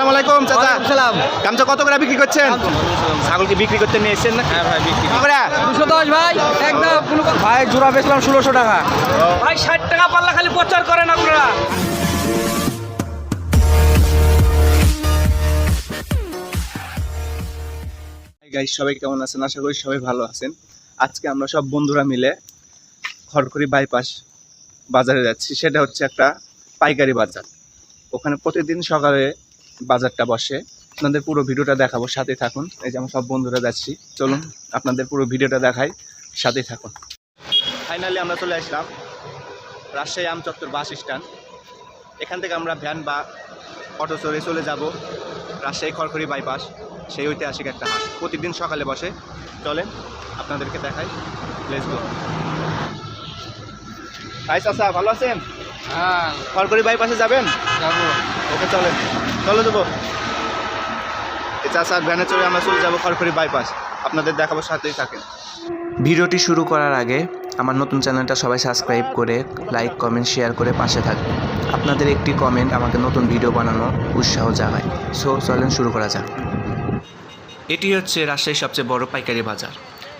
আসসালামু আলাইকুম চাচা। সালাম। গামছা কত করে বিক্রি করছেন? ছাগল কি বিক্রি করতে নিয়ে এসেছেন না? হ্যাঁ ভাই বিক্রি করে? ভাই একদম। ভাই জোড়া বেচলাম ষোলোশো টাকা। ভাই ষাট টাকা পাল্লা খালি প্রচার করেন আপনারা। গাইস সবাই কেমন আছেন? আশা করি সবাই ভালো আছেন। আজকে আমরা সব বন্ধুরা মিলে খড়খড়ি বাইপাস বাজারে যাচ্ছি। সেটা হচ্ছে একটা পাইকারি বাজার। ওখানে প্রতিদিন সকালে বাজারটা বসে। আপনাদের পুরো ভিডিওটা দেখাবো সাথে থাকুন। এই যে আমরা সব বন্ধুরা যাচ্ছি। চলুন আপনাদের পুরো ভিডিওটা দেখাই সাথে থাকুন। ফাইনালি আমরা চলে আসলাম রাজশাহী আমচত্বর বাস স্ট্যান্ড। এখান থেকে আমরা ভ্যান বা অটো চড়ে চলে যাব রাজশাহী খড়খড়ি বাইপাস। সেই ঐতিহাসিক একটা হাট। প্রতিদিন সকালে বসে। চলেন আপনাদেরকে দেখাই। লেটস গো হাই চাচা ভালো আছেন? হ্যাঁ। খড়খড়ি বাইপাসে যাবেন? যাব। ওকে চলেন। চলো যাব। চাচার ভ্যানে চড়ে আমরা চলে যাব খড়খড়ি বাইপাস আপনাদের দেখাবো সাথেই থাকেন। ভিডিওটি শুরু করার আগে আমার নতুন চ্যানেলটা সবাই সাবস্ক্রাইব করে লাইক কমেন্ট শেয়ার করে পাশে থাকবেন। আপনাদের একটি কমেন্ট আমাকে নতুন ভিডিও বানানো উৎসাহ জাগায়। সো চলেন শুরু করা যাক। এটি হচ্ছে রাজশাহীর সবচেয়ে বড় পাইকারি বাজার।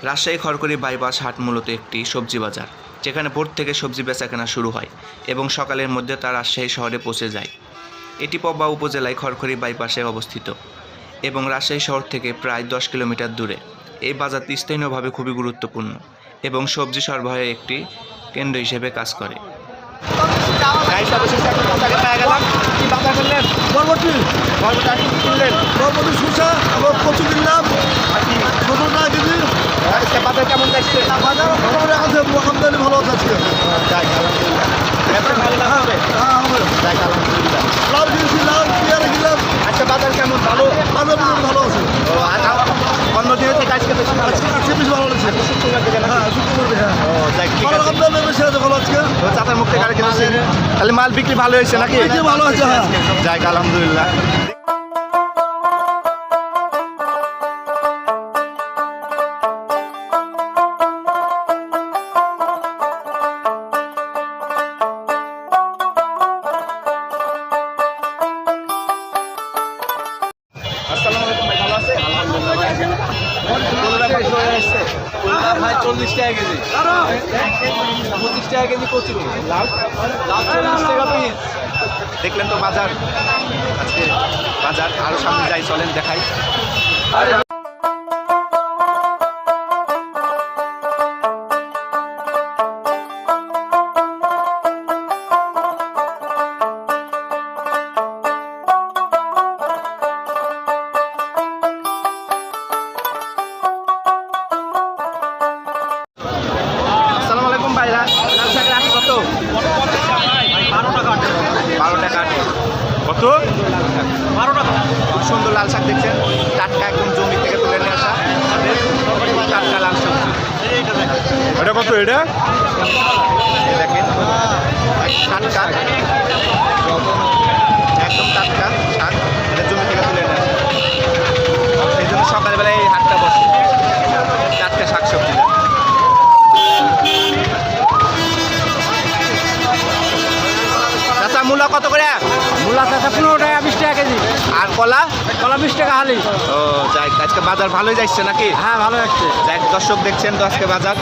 রাজশাহী খড়খড়ি বাইপাস হাট মূলত একটি সবজি বাজার, যেখানে ভোর থেকে সবজি বেচা কেনা শুরু হয় এবং সকালের মধ্যে তা রাজশাহী শহরে পৌঁছে যায়। এটি পবা উপজেলায় খড়খড়ি বাইপাসে অবস্থিত এবং রাজশাহী শহর থেকে প্রায় দশ কিলোমিটার দূরে। এই বাজারটি স্থানীয়ভাবে খুবই গুরুত্বপূর্ণ এবং সবজি সরবরাহের একটি কেন্দ্র হিসেবে কাজ করে। বাজার বাজার কেমন বাজার ভালো লাউ কিনেছি লাউ পেয়ারা কিনলাম আজকে বাজার কেমন? ভালো? বাজার ভালো আছে। ও আর অন্য দিনের থেকে আজকে বেশি ভালো আজকে আজকে বেশি ভালো আছে শুক্রবার থেকে না হ্যাঁ শুক্রবার হ্যাঁ ও ঠিক আছে। আজকে। তো চাচার মুখ থেকে আর কিনেছে তাহলে মাল বিক্রি ভালো হয়েছে নাকি? ভালো আছে, হ্যাঁ। যাই আলহামদুলিল্লাহ। পঁচিশ টাকা কেজি কচু লাল লাল দেখলেন তো বাজার। আজকে বাজার আরও সামনে যাই, চলেন দেখাই। শাক দেখছেন? টাটকা একদম জমি থেকে তুলে নিয়ে আসা। টাটকা লাল সবজি। এটা কত এটা? দেখেন। টাটকা। একদম টাটকা শাক। এটা জমি থেকে তুলে নিয়ে আসা। সেই জন্য সকালবেলায় এই হাটটা বসে। টাটকা শাক সবজি। চাচা মূলা কত করে? মূলা চাষা পনেরো টাকা বিশ টাকা কেজি। কলা? কলা বিশ টাকা হালি। ও যাই আজকে বাজার ভালোই যাচ্ছে নাকি? হ্যাঁ ভালো যাচ্ছে। যাই দর্শক দেখছেন তো আজকে বাজার।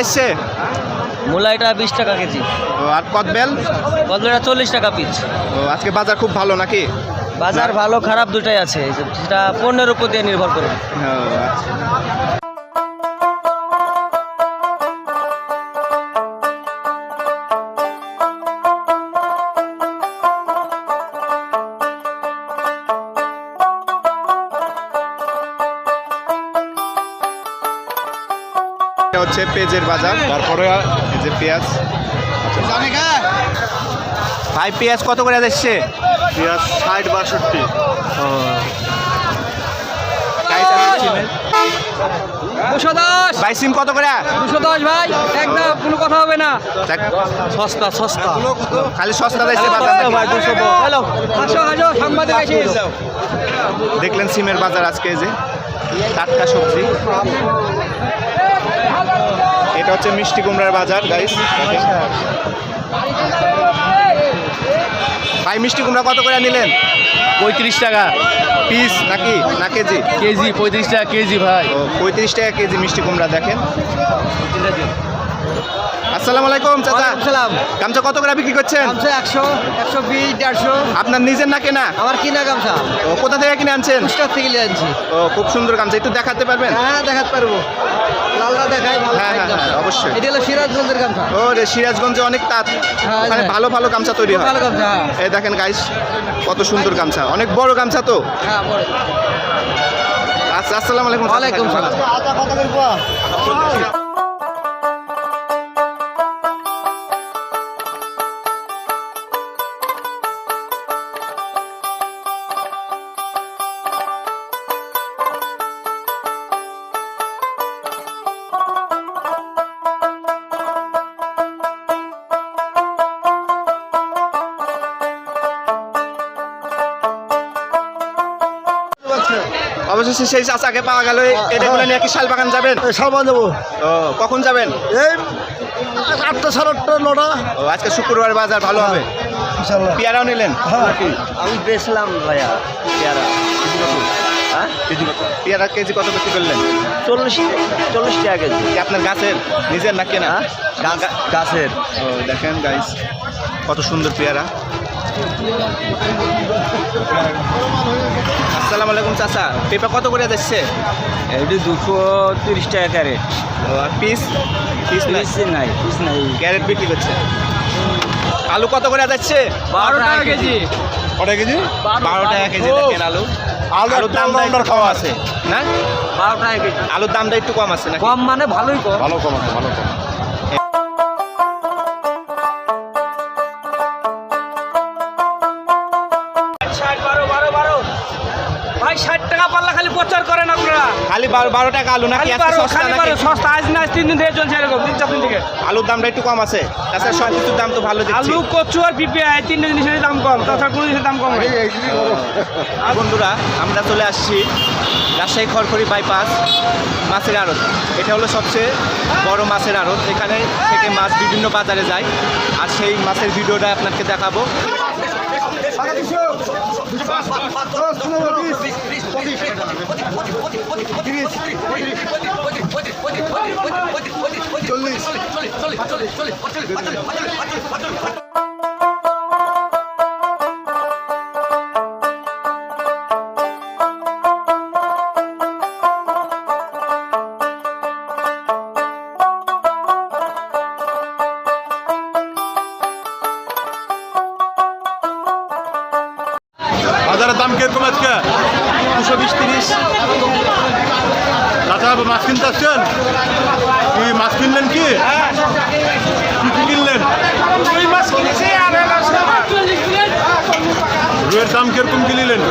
কত মূলা এটা বিশ টাকা কেজি। ও আর কদবেল? কদবেলটা চল্লিশ টাকা পিস ও আজকে বাজার খুব ভালো নাকি? বাজার ভালো খারাপ দুটাই আছে। সেটা পণ্যের উপর দিয়ে নির্ভর করে। হচ্ছে পেঁয়াজের বাজার। তারপরে এই যে পেঁয়াজ। ভাই পেঁয়াজ কত করে যাচ্ছে পেঁয়াজ ষাট বাষট্টি। দুশো দশ। ভাই সিম কত করে? দুশো দশ ভাই। একদম কোনো কথা হবে না। সস্তা সস্তা। খালি সস্তা ভাই দুশো হ্যালো হাসো হাসো সাংবাদিক দেখলেন সিমের বাজার আজকে যে টাটকা সবজি। এটা হচ্ছে মিষ্টি কুমড়ার বাজার গাইস ভাই মিষ্টি কুমড়া কত করে নিলেন? পঁয়ত্রিশ টাকা। পিস নাকি? না কেজি? কেজি পঁয়ত্রিশ টাকা কেজি ভাই। ও পঁয়ত্রিশ টাকা কেজি মিষ্টি কুমড়া দেখেন। আসসালামু আলাইকুম চাচা। সালাম। গামছা কত করে বিক্রি করছেন? গামছা একশো একশো বিশ দেড়শো। আপনার নিজের না কেনা? আমার কিনা গামছা। ও কোথা থেকে কিনে আনছেন? পুষ্কার থেকে নিয়ে আনছি। ও খুব সুন্দর গামছা একটু দেখাতে পারবেন? হ্যাঁ দেখাতে পারব। লালদা দেখাই ভালো হ্যাঁ, হ্যাঁ, হ্যাঁ, অবশ্যই। এটা হলো সিরাজগঞ্জের গামছা। ও রে সিরাজগঞ্জে অনেক তাঁত। হ্যাঁ, ওখানে হ্যাঁ। ভালো ভালো গামছা তৈরি হয়। ভালো গামছা হ্যাঁ। এই দেখেন গাইস কত সুন্দর গামছা। অনেক বড় গামছা তো। হ্যাঁ বড়। আচ্ছা আসসালামু আলাইকুম ওয়ালাইকুম সালাম। পোয়া? সেই চাচাকে পাওয়া গেল এটা বলে নিয়ে কি শাল বাগান যাবেন সালমান যাব। ও কখন যাবেন? এই আটটা সাড়ে আটটা নটা। ও আজকে শুক্রবার বাজার ভালো হবে? পেয়ারাও নিলেন? হ্যাঁ। আমি বেচলাম ভাইয়া পেয়ারা। হ্যাঁ? পেয়ারা কেজি কত বিক্রি করলেন? চল্লিশ চল্লিশ টাকা কেজি। আপনার গাছের? নিজের না? কেনা গা- গাছের। ও দেখেন গাইস কত সুন্দর পেয়ারা। আসসালামু আলাইকুম চাচা পেঁপা কত করে যাচ্ছে? এটি দুশো তিরিশ টাকা ক্যারেট। আর পিস? পিস না নাই পিস নাই। ক্যারেট বিক্রি করছে। আলু কত করে যাচ্ছে? বারো টাকা কেজি। কটা কেজি? বারো টাকা কেজি দেখেন আলু। আলু আলুর একটু কম খাওয়া আছে। না? বারো টাকা কেজি। আলুর দামটা একটু কম আছে নাকি? কম মানে ভালোই কম। ভালো কম আছে ভালো কম। ভাই ষাট টাকা পাল্লা খালি প্রচার করেন আপনারা? খালি বারো বারো টাকা আলু নাকি খালি বারো সস্তা খালি বারো সস্তা আজ না তিন দিন থেকে চলছে এরকম তিন চার দিন থেকে। আলুর দামটা একটু কম আছে। তাছাড়া সব কিছুর দাম তো ভালো আলু কচু আর পিঁপে এই তিনটে জিনিসের দাম কম তাছাড়া কোনো জিনিসের দাম কম বন্ধুরা আমরা চলে আসছি রাজশাহী খড়খড়ি বাইপাস মাছের আড়ত। এটা হলো সবচেয়ে বড় মাছের আড়ত। এখানে থেকে মাছ বিভিন্ন বাজারে যায়। আর সেই মাছের ভিডিওটা আপনাকে দেখাবো। বাজারের কীরকম আজকে দুশো বিশ তিরিশ। দাদা মাছ কিনতে আসছেন? কি মাছ কিনলেন কি? কি কি কিনলেন? রুয়ের দাম কীরকম কি নিলেন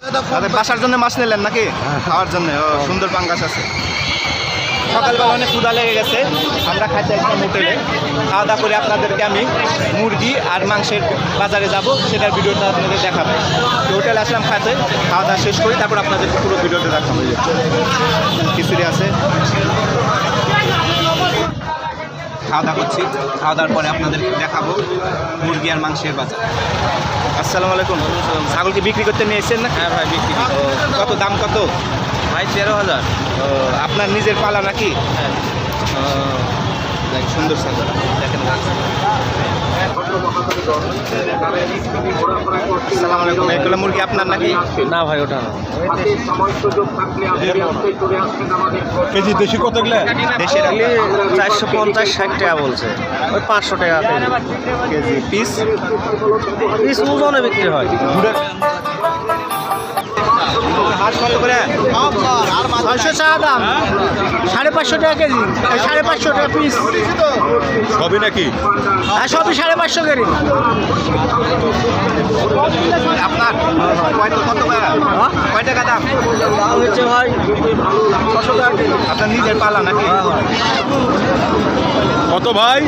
বাসার জন্য মাছ নিলেন নাকি? খাওয়ার জন্য সুন্দর পাঙ্গাস আছে। সকালবেলা অনেক ক্ষুদা লেগে গেছে, আমরা খাইতে একদম হোটেলে। খাওয়া দাওয়া করে আপনাদেরকে আমি মুরগি আর মাংসের বাজারে যাব, সেটার ভিডিওটা আপনাদের দেখাবো। তো হোটেলে আসলাম খাতে খাওয়া দাওয়া শেষ করি তারপর আপনাদের পুরো ভিডিওটা দেখাবো। খিচুড়ি আছে খাওয়া দাওয়া করছি। খাওয়া দাওয়ার পরে আপনাদের দেখাবো মুরগি আর মাংসের বাজার। আসসালামু আলাইকুম। ছাগল কি বিক্রি করতে নিয়ে এসেছেন না? হ্যাঁ ভাই বিক্রি কত দাম কত? ভাই তেরো হাজার। আপনার নিজের পালা নাকি? দেখ, সুন্দর সাজা দেখেন সালাম আলাইকুম এগুলো মুরগি আপনার নাকি? না ভাই ওটা না। কেজি দেশি কত গেলে দেশের চারশো পঞ্চাশ ষাট টাকা বলছে। ওই পাঁচশো টাকা কেজি। পিস? পিস ওজনে বিক্রি হয়। সাড়ে পাঁচশো টাকা সাড়ে পাঁচশো টাকা পিস সবই নাকি আর সবই সাড়ে পাঁচশো কেজি আপনার টাকা দাম নিজের পালা নাকি কত ভাই?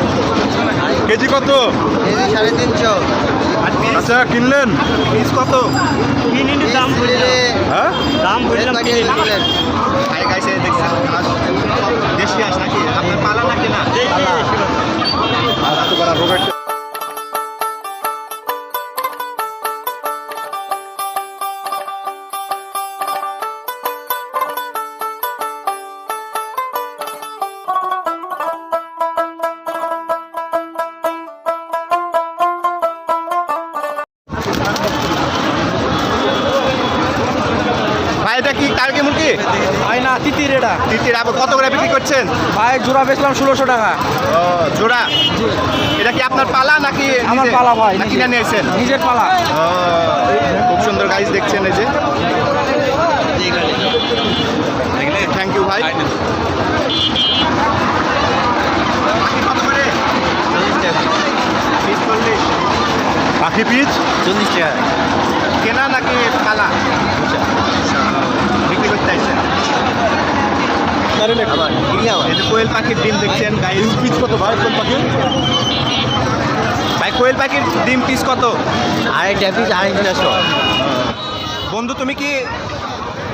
কেজি কত? সাড়ে তিনশো। আচ্ছা কিনলেন? পিস কত? দাম হ্যাঁ? দাম বুঝলাম আই গাইছে দেখছেন হাঁস দেশি আছে নাকি? আপনার পালা নাকি না? এটা? তিতির আবার কত করে বিক্রি করছেন? ভাই জোড়া বেচলাম ষোলোশো টাকা। ও জোড়া? এটা কি আপনার পালা নাকি আমার পালা ভাই না নিজের। কিনে নিয়েছেন? নিজের পালা। ও, খুব সুন্দর গাইজ দেখছেন এই যে। থ্যাংক ইউ ভাই। পাখি পিচ চল্লিশ টাকা কেনা নাকি পালা বিক্রি করতে আইছেন কোয়েল পাখির ডিম দেখছেন পিচ কত ভাই পাখি ভাই কোয়েল পাখির ডিম পিস কত? আড়াইটা পিস আড়াইশো বন্ধু তুমি কি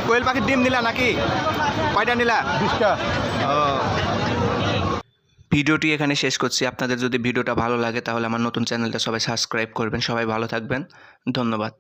কোয়েল পাখির ডিম নিলা নাকি? কয়টা নিলা? বিশটা। ভিডিওটি এখানে শেষ করছি। আপনাদের যদি ভিডিওটা ভালো লাগে তাহলে আমার নতুন চ্যানেলটা সবাই সাবস্ক্রাইব করবেন। সবাই ভালো থাকবেন। ধন্যবাদ।